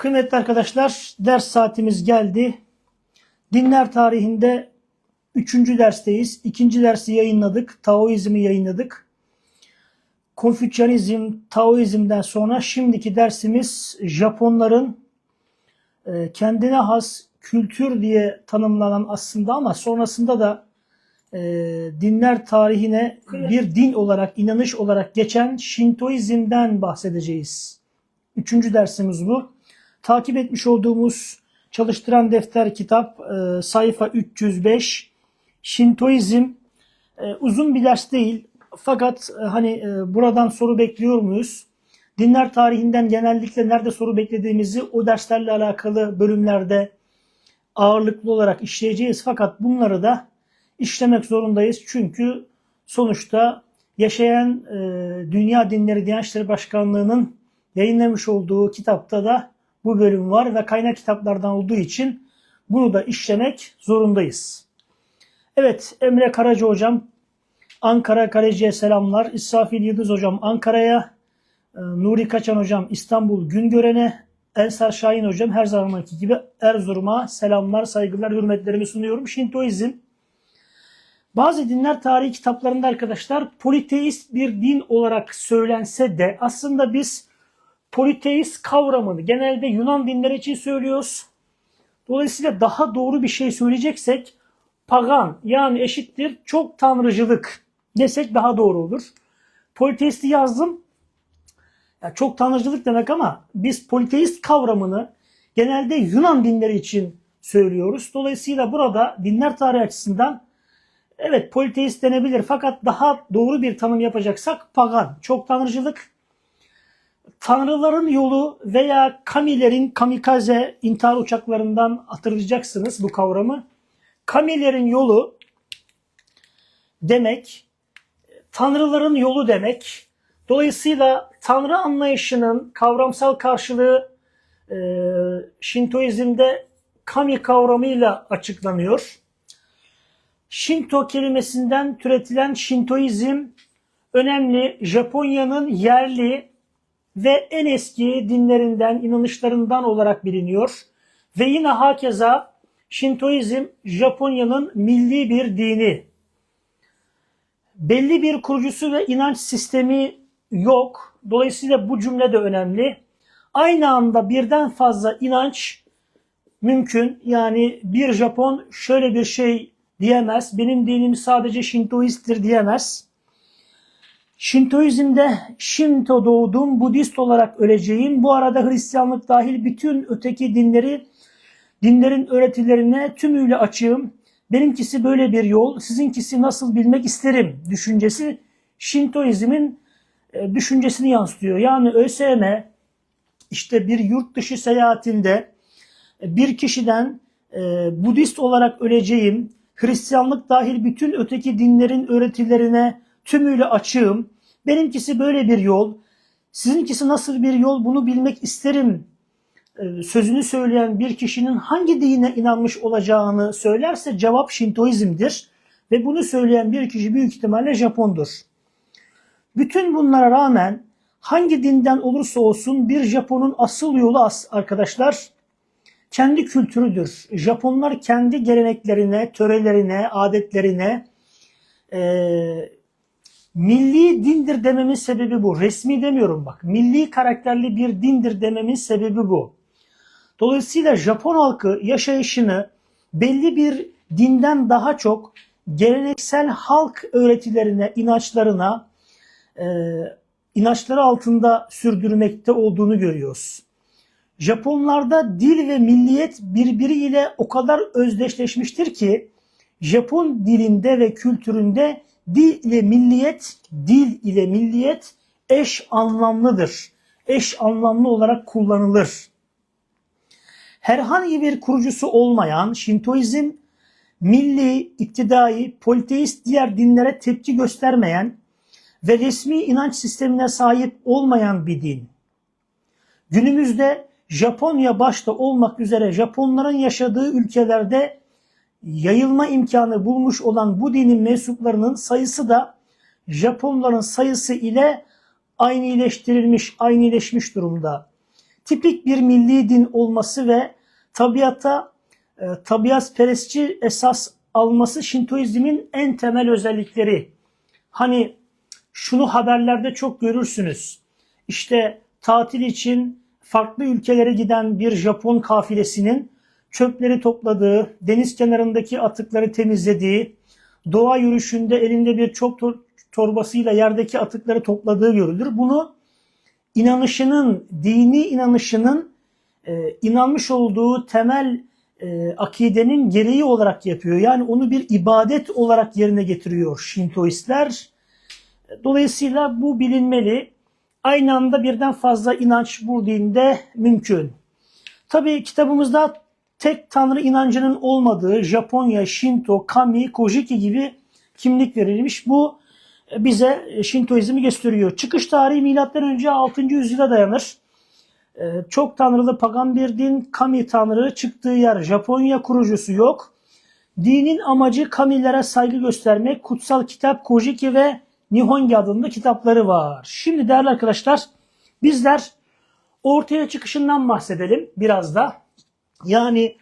Kıymetli arkadaşlar ders saatimiz geldi. Dinler tarihinde üçüncü dersteyiz. İkinci dersi yayınladık. Taoizmi yayınladık. Konfüçyanizm, Taoizm'den sonra şimdiki dersimiz Japonların e, kendine has kültür diye tanımlanan aslında ama sonrasında da e, dinler tarihine bir din olarak, inanış olarak geçen Şintoizm'den bahsedeceğiz. Üçüncü dersimiz bu. Takip etmiş olduğumuz çalıştıran defter kitap e, sayfa 305 Şintoizm e, uzun bir ders değil fakat e, hani buradan soru bekliyor muyuz? Dinler tarihinden genellikle nerede soru beklediğimizi o derslerle alakalı bölümlerde ağırlıklı olarak işleyeceğiz. Fakat bunları da işlemek zorundayız. Çünkü sonuçta yaşayan Dünya Dinleri Diyanet İşleri Başkanlığı'nın yayınlamış olduğu kitapta da bu bölüm var ve kaynak kitaplardan olduğu için bunu da işlemek zorundayız. Evet Emre Karaca hocam Ankara Kaleci'ye selamlar. İsrafil Yıldız hocam Ankara'ya, e, Nuri Kaçan hocam İstanbul Güngören'e, Ensar Şahin hocam her zamanki gibi Erzurum'a selamlar, saygılar, hürmetlerimi sunuyorum. Şintoizm bazı dinler tarihi kitaplarında arkadaşlar politeist bir din olarak söylense de aslında biz politeist kavramını genelde Yunan dinleri için söylüyoruz. Dolayısıyla daha doğru bir şey söyleyeceksek pagan yani eşittir çok tanrıcılık desek daha doğru olur. Politeisti yazdım. Ya çok tanrıcılık demek ama biz politeist kavramını genelde Yunan dinleri için söylüyoruz. Dolayısıyla burada dinler tarihi açısından evet politeist denebilir fakat daha doğru bir tanım yapacaksak pagan, çok tanrıcılık, tanrıların yolu veya kamilerin kamikaze intihar uçaklarından hatırlayacaksınız bu kavramı. Kamilerin yolu demek tanrıların yolu demek. Dolayısıyla tanrı anlayışının kavramsal karşılığı e, Şintoizm'de kami kavramıyla açıklanıyor. Shinto kelimesinden türetilen Şintoizm önemli Japonya'nın yerli ve en eski dinlerinden, inanışlarından olarak biliniyor. Ve yine hakeza Şintoizm Japonya'nın milli bir dini. Belli bir kurucusu ve inanç sistemi yok. Dolayısıyla bu cümle de önemli. Aynı anda birden fazla inanç mümkün. Yani bir Japon şöyle bir şey diyemez. Benim dinim sadece Şintoisttir diyemez. Şintoizmde Şinto doğdum, Budist olarak öleceğim. Bu arada Hristiyanlık dahil bütün öteki dinleri, dinlerin öğretilerine tümüyle açığım. Benimkisi böyle bir yol, sizinkisi nasıl bilmek isterim düşüncesi Şintoizmin e, düşüncesini yansıtıyor. Yani ÖSYM işte bir yurt dışı seyahatinde bir kişiden e, Budist olarak öleceğim, Hristiyanlık dahil bütün öteki dinlerin öğretilerine tümüyle açığım. Benimkisi böyle bir yol. Sizinkisi nasıl bir yol bunu bilmek isterim e, sözünü söyleyen bir kişinin hangi dine inanmış olacağını söylerse cevap Şintoizm'dir. Ve bunu söyleyen bir kişi büyük ihtimalle Japondur. Bütün bunlara rağmen hangi dinden olursa olsun bir Japonun asıl yolu arkadaşlar kendi kültürüdür. Japonlar kendi geleneklerine, törelerine, adetlerine e, milli dindir dememin sebebi bu. Resmi demiyorum bak. Milli karakterli bir dindir dememin sebebi bu. Dolayısıyla Japon halkı yaşayışını belli bir dinden daha çok geleneksel halk öğretilerine, inançlarına, e, inançları altında sürdürmekte olduğunu görüyoruz. Japonlarda dil ve milliyet birbiriyle o kadar özdeşleşmiştir ki Japon dilinde ve kültüründe dil ile milliyet, dil ile milliyet eş anlamlıdır. Eş anlamlı olarak kullanılır. Herhangi bir kurucusu olmayan Şintoizm, milli, iktidai, politeist diğer dinlere tepki göstermeyen ve resmi inanç sistemine sahip olmayan bir din. Günümüzde Japonya başta olmak üzere Japonların yaşadığı ülkelerde yayılma imkanı bulmuş olan bu dinin mensuplarının sayısı da Japonların sayısı ile aynıleştirilmiş, aynıleşmiş durumda. tipik bir milli din olması ve tabiata e, tabiat perestçi esas alması Şintoizmin en temel özellikleri. Hani şunu haberlerde çok görürsünüz. İşte tatil için farklı ülkelere giden bir Japon kafilesinin çöpleri topladığı, deniz kenarındaki atıkları temizlediği, doğa yürüyüşünde elinde bir çöp tor- torbasıyla yerdeki atıkları topladığı görülür. Bunu inanışının, dini inanışının e, inanmış olduğu temel e, akidenin gereği olarak yapıyor. Yani onu bir ibadet olarak yerine getiriyor Şintoistler. Dolayısıyla bu bilinmeli. Aynı anda birden fazla inanç bu dinde mümkün. Tabii kitabımızda tek tanrı inancının olmadığı Japonya, Shinto, Kami, Kojiki gibi kimlik verilmiş. Bu bize Şintoizmi gösteriyor. Çıkış tarihi milattan önce 6. yüzyıla dayanır. Ee, Çok tanrılı pagan bir din, Kami tanrı çıktığı yer Japonya kurucusu yok. Dinin amacı Kamilere saygı göstermek, kutsal kitap Kojiki ve Nihongi adında kitapları var. Şimdi değerli arkadaşlar bizler ortaya çıkışından bahsedelim biraz da. Yani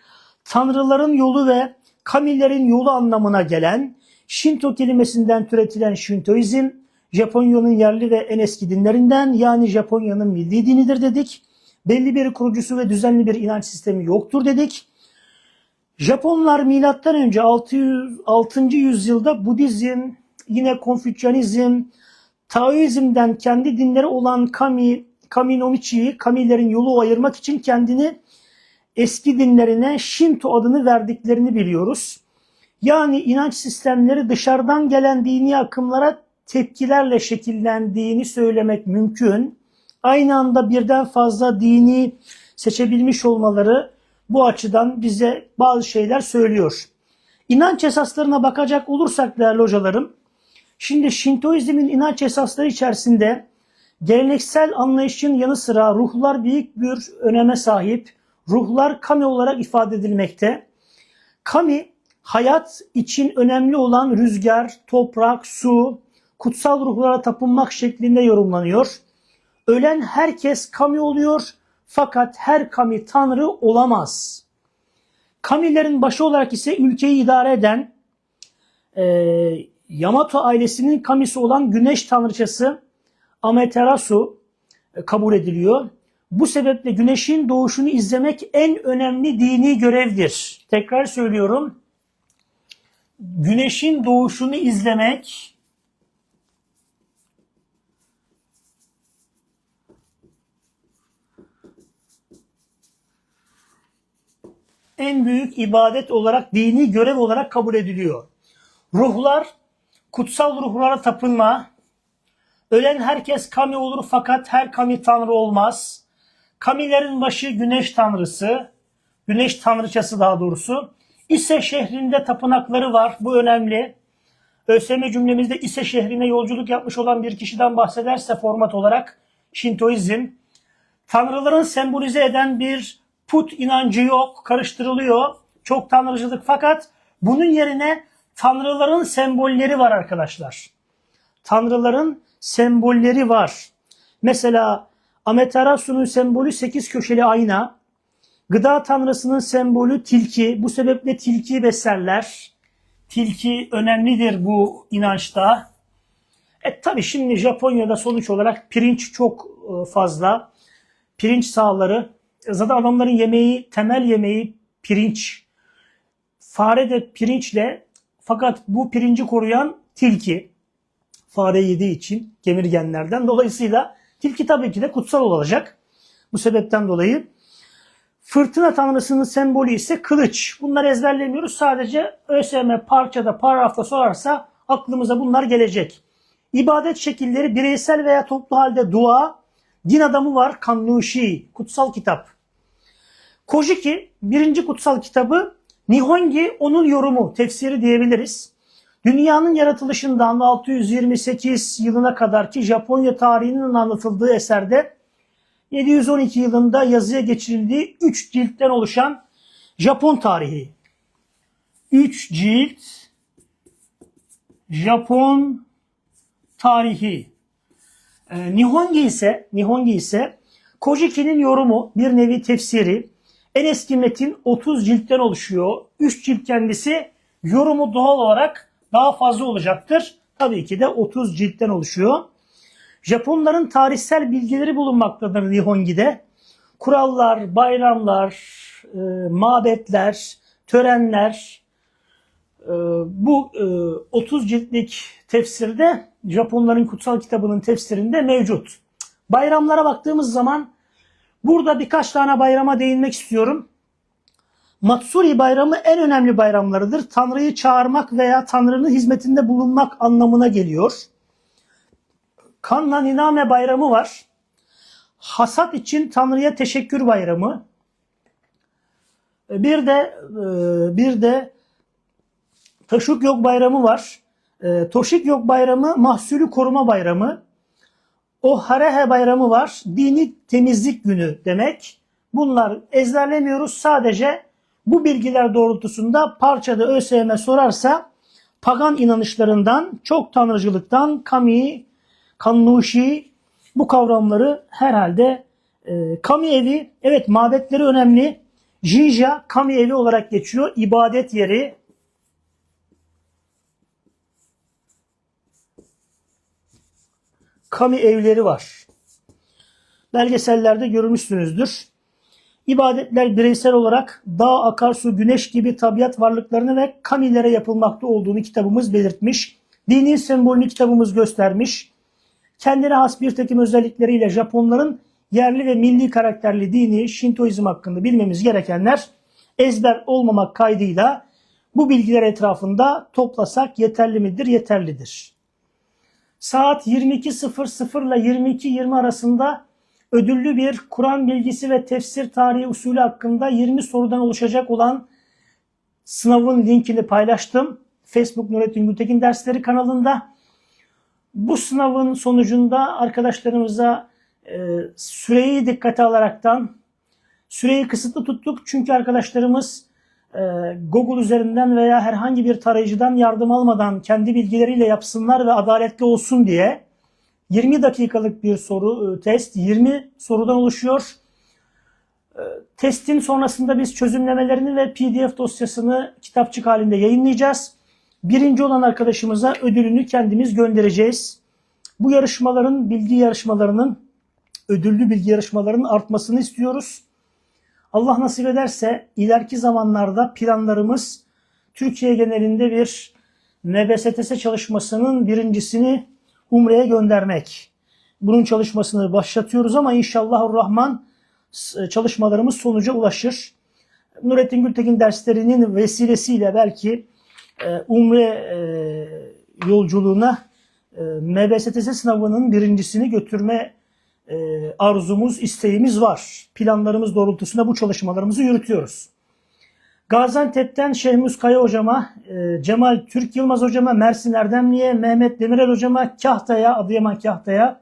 tanrıların yolu ve Kamillerin yolu anlamına gelen Shinto kelimesinden türetilen Shintoizm Japonya'nın yerli ve en eski dinlerinden yani Japonya'nın milli dinidir dedik. Belli bir kurucusu ve düzenli bir inanç sistemi yoktur dedik. Japonlar milattan önce 600 6. yüzyılda Budizm, yine Konfüçyanizm, Taoizm'den kendi dinleri olan Kami, Kaminomichi'yi Kamilerin yolu ayırmak için kendini eski dinlerine Shinto adını verdiklerini biliyoruz. Yani inanç sistemleri dışarıdan gelen dini akımlara tepkilerle şekillendiğini söylemek mümkün. Aynı anda birden fazla dini seçebilmiş olmaları bu açıdan bize bazı şeyler söylüyor. İnanç esaslarına bakacak olursak değerli hocalarım, şimdi Şintoizmin inanç esasları içerisinde geleneksel anlayışın yanı sıra ruhlar büyük bir öneme sahip. Ruhlar kami olarak ifade edilmekte. Kami hayat için önemli olan rüzgar, toprak, su, kutsal ruhlara tapınmak şeklinde yorumlanıyor. Ölen herkes kami oluyor fakat her kami tanrı olamaz. Kamilerin başı olarak ise ülkeyi idare eden e, Yamato ailesinin kamisi olan güneş tanrıçası Amaterasu e, kabul ediliyor. Bu sebeple güneşin doğuşunu izlemek en önemli dini görevdir. Tekrar söylüyorum. Güneşin doğuşunu izlemek en büyük ibadet olarak, dini görev olarak kabul ediliyor. Ruhlar, kutsal ruhlara tapınma, ölen herkes kami olur fakat her kami tanrı olmaz. Kamilerin başı güneş tanrısı, güneş tanrıçası daha doğrusu. İse şehrinde tapınakları var, bu önemli. ÖSYM cümlemizde İse şehrine yolculuk yapmış olan bir kişiden bahsederse format olarak Şintoizm, tanrıların sembolize eden bir put inancı yok, karıştırılıyor. Çok tanrıcılık fakat bunun yerine tanrıların sembolleri var arkadaşlar. Tanrıların sembolleri var. Mesela Ameterasu'nun sembolü sekiz köşeli ayna. Gıda tanrısının sembolü tilki. Bu sebeple tilki beslerler. Tilki önemlidir bu inançta. E tabi şimdi Japonya'da sonuç olarak pirinç çok e, fazla. Pirinç sahaları. Zaten adamların yemeği, temel yemeği pirinç. Fare de pirinçle fakat bu pirinci koruyan tilki. Fare yediği için kemirgenlerden. Dolayısıyla tilki tabii ki de kutsal olacak. Bu sebepten dolayı. Fırtına tanrısının sembolü ise kılıç. Bunları ezberlemiyoruz. Sadece ÖSYM parçada, paragrafta sorarsa aklımıza bunlar gelecek. İbadet şekilleri bireysel veya toplu halde dua, din adamı var Kannushi, kutsal kitap. Kojiki birinci kutsal kitabı Nihongi onun yorumu, tefsiri diyebiliriz. Dünyanın yaratılışından 628 yılına kadar ki Japonya tarihinin anlatıldığı eserde 712 yılında yazıya geçirildiği 3 ciltten oluşan Japon tarihi. 3 cilt Japon tarihi. Ee, Nihongi ise Nihongi ise Kojiki'nin yorumu bir nevi tefsiri. En eski metin 30 ciltten oluşuyor. 3 cilt kendisi yorumu doğal olarak daha fazla olacaktır. Tabii ki de 30 ciltten oluşuyor. Japonların tarihsel bilgileri bulunmaktadır Nihongi'de. Kurallar, bayramlar, e, mabetler, törenler, e, bu e, 30 ciltlik tefsirde Japonların kutsal kitabının tefsirinde mevcut. Bayramlara baktığımız zaman burada birkaç tane bayrama değinmek istiyorum. Matsuri bayramı en önemli bayramlarıdır. Tanrı'yı çağırmak veya Tanrı'nın hizmetinde bulunmak anlamına geliyor. Kanna Niname bayramı var. Hasat için Tanrı'ya teşekkür bayramı. Bir de e, bir de Taşuk Yok bayramı var. E, Toşik Yok bayramı mahsulü koruma bayramı. O Harehe bayramı var. Dini temizlik günü demek. Bunlar ezberlemiyoruz. Sadece bu bilgiler doğrultusunda parçada ÖSYM sorarsa pagan inanışlarından, çok tanrıcılıktan, kami, kannuşi bu kavramları herhalde e, kami evi, evet mabetleri önemli. Jinja kami evi olarak geçiyor. ibadet yeri, kami evleri var. Belgesellerde görmüşsünüzdür. İbadetler bireysel olarak dağ, akarsu, güneş gibi tabiat varlıklarını ve kamilere yapılmakta olduğunu kitabımız belirtmiş. Dini sembolünü kitabımız göstermiş. Kendine has bir takım özellikleriyle Japonların yerli ve milli karakterli dini Şintoizm hakkında bilmemiz gerekenler ezber olmamak kaydıyla bu bilgiler etrafında toplasak yeterli midir? Yeterlidir. Saat 22.00 ile 22.20 arasında ödüllü bir Kur'an bilgisi ve tefsir tarihi usulü hakkında 20 sorudan oluşacak olan sınavın linkini paylaştım. Facebook Nurettin Gültekin dersleri kanalında. Bu sınavın sonucunda arkadaşlarımıza e, süreyi dikkate alaraktan süreyi kısıtlı tuttuk. Çünkü arkadaşlarımız e, Google üzerinden veya herhangi bir tarayıcıdan yardım almadan kendi bilgileriyle yapsınlar ve adaletli olsun diye 20 dakikalık bir soru e, test 20 sorudan oluşuyor. E, testin sonrasında biz çözümlemelerini ve PDF dosyasını kitapçık halinde yayınlayacağız. Birinci olan arkadaşımıza ödülünü kendimiz göndereceğiz. Bu yarışmaların, bilgi yarışmalarının, ödüllü bilgi yarışmalarının artmasını istiyoruz. Allah nasip ederse ileriki zamanlarda planlarımız Türkiye genelinde bir NBSTS çalışmasının birincisini Umre'ye göndermek. Bunun çalışmasını başlatıyoruz ama inşallah Rahman çalışmalarımız sonuca ulaşır. Nurettin Gültekin derslerinin vesilesiyle belki e, Umre e, yolculuğuna e, MBSTS sınavının birincisini götürme arzumuz, isteğimiz var. Planlarımız doğrultusunda bu çalışmalarımızı yürütüyoruz. Gaziantep'ten Şehmus Kaya hocama, e, Cemal Türk Yılmaz hocama, Mersin Erdemli'ye, Mehmet Demirel hocama, Kahta'ya, Adıyaman Kahta'ya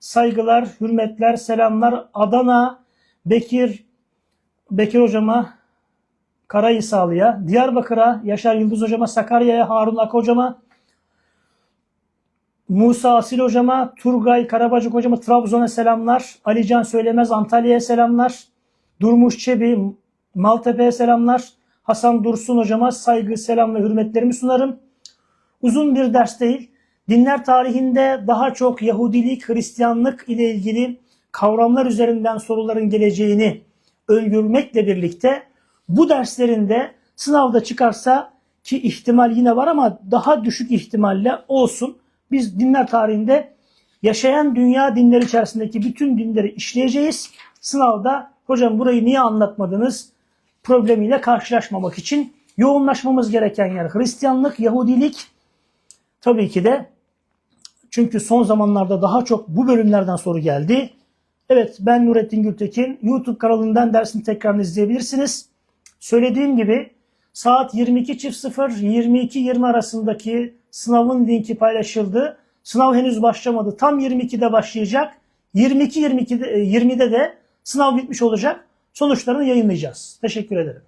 saygılar, hürmetler, selamlar. Adana, Bekir, Bekir hocama, Karayisalı'ya, Diyarbakır'a, Yaşar Yıldız hocama, Sakarya'ya, Harun Ak hocama, Musa Asil hocama, Turgay Karabacık hocama Trabzon'a selamlar. Alican Söylemez Antalya'ya selamlar. Durmuş Çebi Maltepe'ye selamlar. Hasan Dursun hocama saygı, selam ve hürmetlerimi sunarım. Uzun bir ders değil. Dinler tarihinde daha çok Yahudilik, Hristiyanlık ile ilgili kavramlar üzerinden soruların geleceğini öngörmekle birlikte bu derslerinde sınavda çıkarsa ki ihtimal yine var ama daha düşük ihtimalle olsun. Biz dinler tarihinde yaşayan dünya dinleri içerisindeki bütün dinleri işleyeceğiz. Sınavda hocam burayı niye anlatmadınız problemiyle karşılaşmamak için yoğunlaşmamız gereken yer Hristiyanlık, Yahudilik tabii ki de çünkü son zamanlarda daha çok bu bölümlerden soru geldi. Evet ben Nurettin Gültekin. YouTube kanalından dersin tekrarını izleyebilirsiniz. Söylediğim gibi saat 22.00-22.20 arasındaki sınavın linki paylaşıldı. Sınav henüz başlamadı. Tam 22'de başlayacak. 22-22'de 20'de de sınav bitmiş olacak. Sonuçlarını yayınlayacağız. Teşekkür ederim.